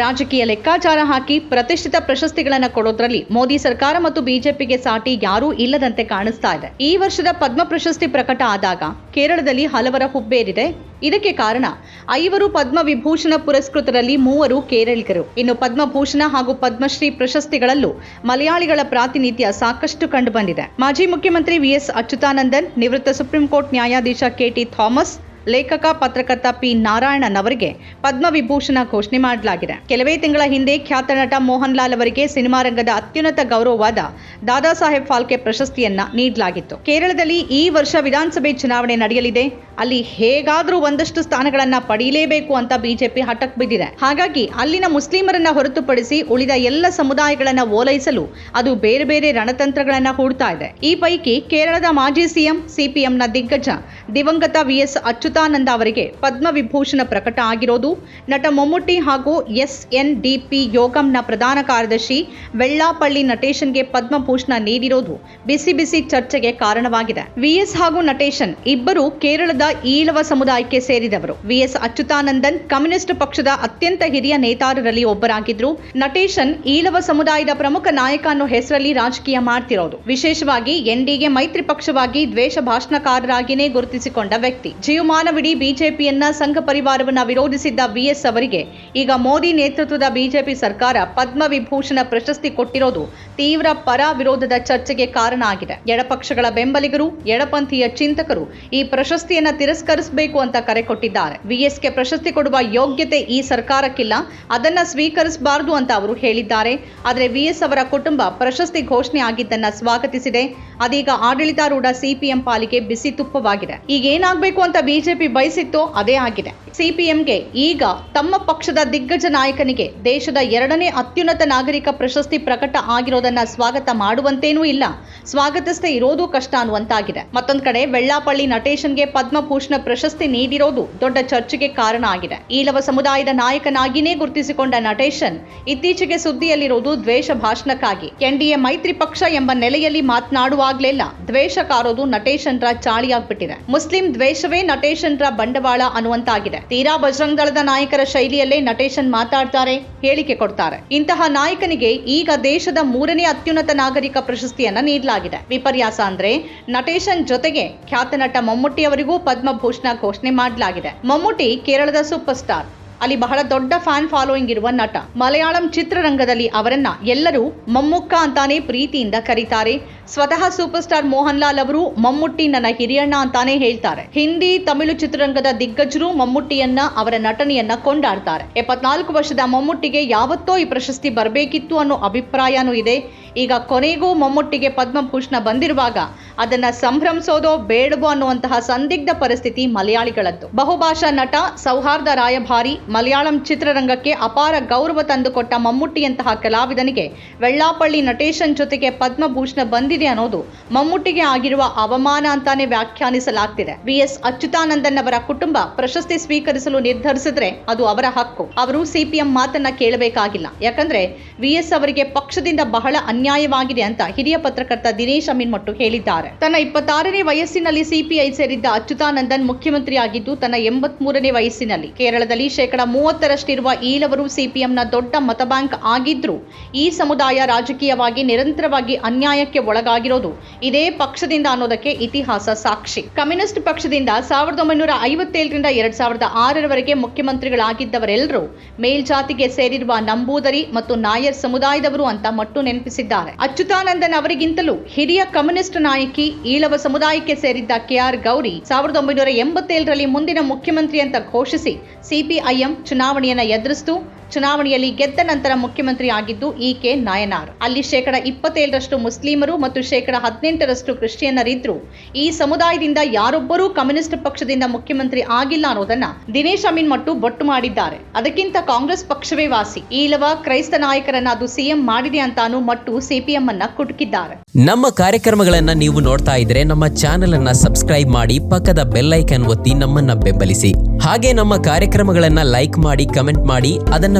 ರಾಜಕೀಯ ಲೆಕ್ಕಾಚಾರ ಹಾಕಿ ಪ್ರತಿಷ್ಠಿತ ಪ್ರಶಸ್ತಿಗಳನ್ನು ಕೊಡೋದ್ರಲ್ಲಿ ಮೋದಿ ಸರ್ಕಾರ ಮತ್ತು ಬಿಜೆಪಿಗೆ ಸಾಟಿ ಯಾರೂ ಇಲ್ಲದಂತೆ ಕಾಣಿಸ್ತಾ ಇದೆ. ಈ ವರ್ಷದ ಪದ್ಮ ಪ್ರಶಸ್ತಿ ಪ್ರಕಟ ಆದಾಗ ಕೇರಳದಲ್ಲಿ ಹಲವರ ಹುಬ್ಬೇರಿದೆ. ಇದಕ್ಕೆ ಕಾರಣ ಐವರು ಪದ್ಮ ವಿಭೂಷಣ ಪುರಸ್ಕೃತರಲ್ಲಿ ಮೂವರು ಕೇರಳಿಗರು ಇನ್ನು ಪದ್ಮಭೂಷಣ ಹಾಗೂ ಪದ್ಮಶ್ರೀ ಪ್ರಶಸ್ತಿಗಳಲ್ಲೂ ಮಲಯಾಳಿಗಳ ಪ್ರಾತಿನಿಧ್ಯ ಸಾಕಷ್ಟು ಕಂಡುಬಂದಿದೆ ಮಾಜಿ ಮುಖ್ಯಮಂತ್ರಿ ವಿಎಸ್ ಅಚ್ಯುತಾನಂದನ್, ನಿವೃತ್ತ ಸುಪ್ರೀಂ ಕೋರ್ಟ್ ನ್ಯಾಯಾಧೀಶ ಕೆಟಿ ಥಾಮಸ್ ಲೇಖಕ, ಪತ್ರಕರ್ತ ಪಿ. ನಾರಾಯಣನ್ ಅವರಿಗೆ ಪದ್ಮವಿಭೂಷಣ ಘೋಷಣೆ ಮಾಡಲಾಗಿದೆ. ಕೆಲವೇ ತಿಂಗಳ ಹಿಂದೆ ಖ್ಯಾತ ನಟ ಮೋಹನ್ ಲಾಲ್ ಅವರಿಗೆ ಸಿನಿಮಾ ರಂಗದ ಅತ್ಯುನ್ನತ ಗೌರವವಾದ ದಾದಾ ಸಾಹೇಬ್ ಫಾಲ್ಕೆ ಪ್ರಶಸ್ತಿಯನ್ನ ನೀಡಲಾಗಿತ್ತು. ಕೇರಳದಲ್ಲಿ ಈ ವರ್ಷ ವಿಧಾನಸಭೆ ಚುನಾವಣೆ ನಡೆಯಲಿದೆ. ಅಲ್ಲಿ ಹೇಗಾದ್ರೂ ಒಂದಷ್ಟು ಸ್ಥಾನಗಳನ್ನ ಪಡೆಯಲೇಬೇಕು ಅಂತ ಬಿಜೆಪಿ ಹಠಕ್ ಬಿದ್ದಿದೆ. ಹಾಗಾಗಿ ಅಲ್ಲಿನ ಮುಸ್ಲಿಮರನ್ನ ಹೊರತುಪಡಿಸಿ ಉಳಿದ ಎಲ್ಲ ಸಮುದಾಯಗಳನ್ನ ಓಲೈಸಲು ಅದು ಬೇರೆ ಬೇರೆ ರಣತಂತ್ರಗಳನ್ನ ಹೂಡ್ತಾ ಇದೆ. ಈ ಪೈಕಿ ಕೇರಳದ ಮಾಜಿ ಸಿಎಂ, ಸಿಪಿಎಂನ ದಿಗ್ಗಜ ದಿವಂಗತ ವಿಎಸ್ ಅಚ್ಯುತಾನಂದ ಅವರಿಗೆ ಪದ್ಮವಿಭೂಷಣ ಪ್ರಕಟ ಆಗಿರೋದು. ನಟ ಮಮ್ಮುಟ್ಟಿ ಹಾಗೂ ಎಸ್ಎನ್ಡಿಪಿ ಯೋಗಂನ ಪ್ರಧಾನ ಕಾರ್ಯದರ್ಶಿ ವೆಳ್ಳಾಪಳ್ಳಿ ನಟೇಶನ್ಗೆ ಪದ್ಮಭೂಷಣ ನೀಡಿರೋದು ಬಿಸಿ ಬಿಸಿ ಚರ್ಚೆಗೆ ಕಾರಣವಾಗಿದೆ. ವಿಎಸ್ ಹಾಗೂ ನಟೇಶನ್ ಇಬ್ಬರು ಕೇರಳದ ಈಳವ ಸಮುದಾಯಕ್ಕೆ ಸೇರಿದವರು. ವಿಎಸ್ ಅಚ್ಯುತಾನಂದನ್ ಕಮ್ಯುನಿಸ್ಟ್ ಪಕ್ಷದ ಅತ್ಯಂತ ಹಿರಿಯ ನೇತಾರರಲ್ಲಿ ಒಬ್ಬರಾಗಿದ್ರು. ನಟೇಶನ್ ಈಳವ ಸಮುದಾಯದ ಪ್ರಮುಖ ನಾಯಕ ಅನ್ನೋ ಹೆಸರಲ್ಲಿ ರಾಜಕೀಯ ಮಾಡ್ತಿರೋದು. ವಿಶೇಷವಾಗಿ ಎನ್ಡಿಗೆ ಮೈತ್ರಿ ಪಕ್ಷವಾಗಿ ದ್ವೇಷ ಭಾಷಣಕಾರರಾಗಿನೇ ಗುರುತಿಸಿಕೊಂಡ ವ್ಯಕ್ತಿ. ಜೀವಮಾನವಿಡೀ ಬಿಜೆಪಿಯನ್ನ ಸಂಘ ಪರಿವಾರವನ್ನ ವಿರೋಧಿಸಿದ್ದ ವಿಎಸ್ ಅವರಿಗೆ ಈಗ ಮೋದಿ ನೇತೃತ್ವದ ಬಿಜೆಪಿ ಸರ್ಕಾರ ಪದ್ಮ ವಿಭೂಷಣ ಪ್ರಶಸ್ತಿ ಕೊಟ್ಟಿರೋದು ತೀವ್ರ ಪರ ವಿರೋಧದ ಚರ್ಚೆಗೆ ಕಾರಣ ಆಗಿದೆ. ಎಡಪಕ್ಷಗಳ ಬೆಂಬಲಿಗರು, ಎಡಪಂಥೀಯ ಚಿಂತಕರು ಈ ಪ್ರಶಸ್ತಿಯನ್ನ ತಿರಸ್ಕರಿಸಬೇಕು ಅಂತ ಕರೆ ಕೊಟ್ಟಿದ್ದಾರೆ. ವಿಎಸ್ಗೆ ಪ್ರಶಸ್ತಿ ಕೊಡುವ ಯೋಗ್ಯತೆ ಈ ಸರ್ಕಾರಕ್ಕಿಲ್ಲ, ಅದನ್ನ ಸ್ವೀಕರಿಸಬಾರದು ಅಂತ ಅವರು ಹೇಳಿದ್ದಾರೆ. ಆದರೆ ವಿಎಸ್ ಅವರ ಕುಟುಂಬ ಪ್ರಶಸ್ತಿ ಘೋಷಣೆ ಆಗಿದ್ದನ್ನ ಸ್ವಾಗತಿಸಿದೆ. ಅದೀಗ ಆಡಳಿತಾರೂಢ ಸಿಪಿಎಂ ಪಾಲಿಗೆ ಬಿಸಿ ತುಪ್ಪವಾಗಿದೆ. ಈಗ ಏನಾಗಬೇಕು ಅಂತ ಬಿಜೆಪಿ ಬಯಸಿತ್ತೋ ಅದೇ ಆಗಿದೆ. ಸಿಪಿಎಂಗೆ ಈಗ ತಮ್ಮ ಪಕ್ಷದ ದಿಗ್ಗಜ ನಾಯಕನಿಗೆ ದೇಶದ ಎರಡನೇ ಅತ್ಯುನ್ನತ ನಾಗರಿಕ ಪ್ರಶಸ್ತಿ ಪ್ರಕಟ ಆಗಿರೋದನ್ನ ಸ್ವಾಗತ ಮಾಡುವಂತೇನೂ ಇಲ್ಲ. ಸ್ವಾಗತಿಸದೇ ಇರೋದು ಕಷ್ಟ ಅನ್ನುವಂತಾಗಿದೆ. ಮತ್ತೊಂದು ಕಡೆ ವೆಳ್ಳಾಪಳ್ಳಿ ನಟೇಶನ್ಗೆ ಪದ್ಮಭೂಷಣ ಪ್ರಶಸ್ತಿ ನೀಡಿರೋದು ದೊಡ್ಡ ಚರ್ಚೆಗೆ ಕಾರಣ ಆಗಿದೆ. ಈಳವ ಸಮುದಾಯದ ನಾಯಕನಾಗಿನೇ ಗುರುತಿಸಿಕೊಂಡ ನಟೇಶನ್ ಇತ್ತೀಚೆಗೆ ಸುದ್ದಿಯಲ್ಲಿರೋದು ದ್ವೇಷ ಭಾಷಣಕ್ಕಾಗಿ. ಎನ್ಡಿಎ ಮೈತ್ರಿ ಪಕ್ಷ ಎಂಬ ನೆಲೆಯಲ್ಲಿ ಮಾತನಾಡುವಾಗಲೆಲ್ಲ ದ್ವೇಷ ಕಾರೋದು ನಟೇಶನ್ರ ಚಾಳಿಯಾಗ್ಬಿಟ್ಟಿದೆ. ಮುಸ್ಲಿಂ ದ್ವೇಷವೇ ನಟೇಶನ್ರ ಬಂಡವಾಳ ಅನ್ನುವಂತಾಗಿದೆ. ತೀರಾ ಬಜರಂಗ್ ದಳದ ನಾಯಕರ ಶೈಲಿಯಲ್ಲೇ ನಟೇಶನ್ ಮಾತಾಡ್ತಾರೆ, ಹೇಳಿಕೆ ಕೊಡ್ತಾರೆ. ಇಂತಹ ನಾಯಕನಿಗೆ ಈಗ ದೇಶದ ಮೂರನೇ ಅತ್ಯುನ್ನತ ನಾಗರಿಕ ಪ್ರಶಸ್ತಿಯನ್ನ ನೀಡಲಾಗಿದೆ. ವಿಪರ್ಯಾಸ ಅಂದ್ರೆ ನಟೇಶನ್ ಜೊತೆಗೆ ಖ್ಯಾತ ನಟ ಮಮ್ಮುಟ್ಟಿ ಅವರಿಗೂ ಪದ್ಮಭೂಷಣ ಘೋಷಣೆ ಮಾಡಲಾಗಿದೆ. ಮಮ್ಮುಟ್ಟಿ ಕೇರಳದ ಸೂಪರ್ ಸ್ಟಾರ್ ಅಲ್ಲಿ ಬಹಳ ದೊಡ್ಡ ಫ್ಯಾನ್ ಫಾಲೋಯಿಂಗ್ ಇರುವ ನಟ. ಮಲಯಾಳಂ ಚಿತ್ರರಂಗದಲ್ಲಿ ಅವರನ್ನ ಎಲ್ಲರೂ ಮಮ್ಮುಕ್ಕ ಅಂತಾನೆ ಪ್ರೀತಿಯಿಂದ ಕರೀತಾರೆ. ಸ್ವತಃ ಸೂಪರ್ ಸ್ಟಾರ್ ಮೋಹನ್ ಲಾಲ್ ಅವರು ಮಮ್ಮುಟ್ಟಿ ನನ್ನ ಹಿರಿಯಣ್ಣ ಅಂತಾನೆ ಹೇಳ್ತಾರೆ. ಹಿಂದಿ, ತಮಿಳು ಚಿತ್ರರಂಗದ ದಿಗ್ಗಜರು ಮಮ್ಮುಟ್ಟಿಯನ್ನ ಅವರ ನಟನೆಯನ್ನ ಕೊಂಡಾಡ್ತಾರೆ. ಎಪ್ಪತ್ನಾಲ್ಕು ವರ್ಷದ ಮಮ್ಮುಟ್ಟಿಗೆ ಯಾವತ್ತೋ ಈ ಪ್ರಶಸ್ತಿ ಬರಬೇಕಿತ್ತು ಅನ್ನೋ ಅಭಿಪ್ರಾಯನೂ ಇದೆ. ಈಗ ಕೊನೆಗೂ ಮಮ್ಮುಟ್ಟಿಗೆ ಪದ್ಮಭೂಷಣ ಬಂದಿರುವಾಗ ಅದನ್ನ ಸಂಭ್ರಮಿಸೋದೋ ಬೇಡವೋ ಅನ್ನುವಂತಹ ಸಂದಿಗ್ಧ ಪರಿಸ್ಥಿತಿ ಮಲಯಾಳಿಗಳದ್ದು. ಬಹುಭಾಷಾ ನಟ ಸೌಹಾರ್ದ ರಾಯಭಾರಿ ಮಲಯಾಳಂ ಚಿತ್ರರಂಗಕ್ಕೆ ಅಪಾರ ಗೌರವ ತಂದುಕೊಟ್ಟ ಮಮ್ಮುಟ್ಟಿಯಂತಹ ಕಲಾವಿದನಿಗೆ ವೆಳ್ಳಾಪಳ್ಳಿ ನಟೇಶನ್ ಜೊತೆಗೆ ಪದ್ಮಭೂಷಣ ಬಂದಿದೆ ಅನ್ನೋದು ಮಮ್ಮುಟ್ಟಿಗೆ ಆಗಿರುವ ಅವಮಾನ ಅಂತಾನೆ ವ್ಯಾಖ್ಯಾನಿಸಲಾಗ್ತಿದೆ. ವಿಎಸ್ ಅಚ್ಯುತಾನಂದನ್ ಅವರ ಕುಟುಂಬ ಪ್ರಶಸ್ತಿ ಸ್ವೀಕರಿಸಲು ನಿರ್ಧರಿಸಿದ್ರೆ ಅದು ಅವರ ಹಕ್ಕು. ಅವರು ಸಿಪಿಎಂ ಮಾತನ್ನ ಕೇಳಬೇಕಾಗಿಲ್ಲ. ಯಾಕಂದ್ರೆ ವಿಎಸ್ ಅವರಿಗೆ ಪಕ್ಷದಿಂದ ಬಹಳ ಅನ್ಯಾಯವಾಗಿದೆ ಅಂತ ಹಿರಿಯ ಪತ್ರಕರ್ತ ದಿನೇಶ್ ಅಮೀನ್ಮಟ್ಟು ಹೇಳಿದ್ದಾರೆ. ತನ್ನ ಇಪ್ಪತ್ತಾರನೇ ವಯಸ್ಸಿನಲ್ಲಿ ಸಿಪಿಐ ಸೇರಿದ್ದ ಅಚ್ಯುತಾನಂದನ್ ಮುಖ್ಯಮಂತ್ರಿಯಾಗಿದ್ದು, ತನ್ನ ಎಂಬತ್ ಮೂರನೇ ವಯಸ್ಸಿನಲ್ಲಿ. ಕೇರಳದಲ್ಲಿ ಶೇಕಡ ಮೂವತ್ತರಷ್ಟಿರುವ ಈಲವರು ಸಿಪಿಎಂನ ದೊಡ್ಡ ಮತಬ್ಯಾಂಕ್ ಆಗಿದ್ರು ಈ ಸಮುದಾಯ ರಾಜಕೀಯವಾಗಿ ನಿರಂತರವಾಗಿ ಅನ್ಯಾಯಕ್ಕೆ ಒಳಗಾಗಿರೋದು ಇದೇ ಪಕ್ಷದಿಂದ ಅನ್ನೋದಕ್ಕೆ ಇತಿಹಾಸ ಸಾಕ್ಷಿ. ಕಮ್ಯುನಿಸ್ಟ್ ಪಕ್ಷದಿಂದ ಸಾವಿರದ ಒಂಬೈನೂರ ಐವತ್ತೇಳರಿಂದ ಎರಡ್ ಸಾವಿರದ ಆರರವರೆಗೆ ಮುಖ್ಯಮಂತ್ರಿಗಳಾಗಿದ್ದವರೆಲ್ಲರೂ ಮೇಲ್ಜಾತಿಗೆ ಸೇರಿರುವ ನಂಬೂದರಿ ಮತ್ತು ನಾಯರ್ ಸಮುದಾಯದವರು ಅಂತ ಮಟ್ಟು ನೆನಪಿಸಿದ್ದಾರೆ. ಅಚ್ಯುತಾನಂದನ್ ಅವರಿಗಿಂತಲೂ ಹಿರಿಯ ಕಮ್ಯುನಿಸ್ಟ್ ನಾಯಕಿ ಈಳವ ಸಮುದಾಯಕ್ಕೆ ಸೇರಿದ್ದ ಕೆಆರ್ ಗೌರಿ ಸಾವಿರದ ಒಂಬೈನೂರ ಎಂಬತ್ತೇಳರಲ್ಲಿ ಮುಂದಿನ ಮುಖ್ಯಮಂತ್ರಿ ಅಂತ ಘೋಷಿಸಿ ಸಿಪಿಐಎಂ ಚುನಾವಣೆಯನ್ನ ಎದುರಿಸಿತು. ಚುನಾವಣೆಯಲ್ಲಿ ಗೆದ್ದ ನಂತರ ಮುಖ್ಯಮಂತ್ರಿ ಆಗಿದ್ದು ಇಕೆ ನಾಯನಾರ್. ಅಲ್ಲಿ ಶೇಕಡ ಇಪ್ಪತ್ತೇಳರಷ್ಟು ಮುಸ್ಲಿಮರು ಮತ್ತು ಶೇಕಡ ಹದಿನೆಂಟರಷ್ಟು ಕ್ರಿಶ್ಚಿಯನ್ನರಿದ್ರು. ಈ ಸಮುದಾಯದಿಂದ ಯಾರೊಬ್ಬರೂ ಕಮ್ಯುನಿಸ್ಟ್ ಪಕ್ಷದಿಂದ ಮುಖ್ಯಮಂತ್ರಿ ಆಗಿಲ್ಲ ಅನ್ನೋದನ್ನ ದಿನೇಶ್ ಅಮೀನ್ ಮಟ್ಟು ಬೊಟ್ಟು ಮಾಡಿದ್ದಾರೆ. ಅದಕ್ಕಿಂತ ಕಾಂಗ್ರೆಸ್ ಪಕ್ಷವೇ ವಾಸಿ. ಈಲವ ಕ್ರೈಸ್ತ ನಾಯಕರನ್ನ ಅದು ಸಿಎಂ ಮಾಡಿದೆ ಅಂತಾನು ಮಟ್ಟು ಸಿಪಿಎಂ ಅನ್ನ ಕುಟುಕಿದ್ದಾರೆ. ನಮ್ಮ ಕಾರ್ಯಕ್ರಮಗಳನ್ನ ನೀವು ನೋಡ್ತಾ ಇದ್ರೆ ನಮ್ಮ ಚಾನೆಲ್ ಅನ್ನ ಸಬ್ಸ್ಕ್ರೈಬ್ ಮಾಡಿ ಪಕ್ಕದ ಬೆಲ್ಲೈಕನ್ ಒತ್ತಿ ನಮ್ಮನ್ನ ಬೆಂಬಲಿಸಿ. ಹಾಗೆ ನಮ್ಮ ಕಾರ್ಯಕ್ರಮಗಳನ್ನ ಲೈಕ್ ಮಾಡಿ, ಕಮೆಂಟ್ ಮಾಡಿ, ಅದನ್ನ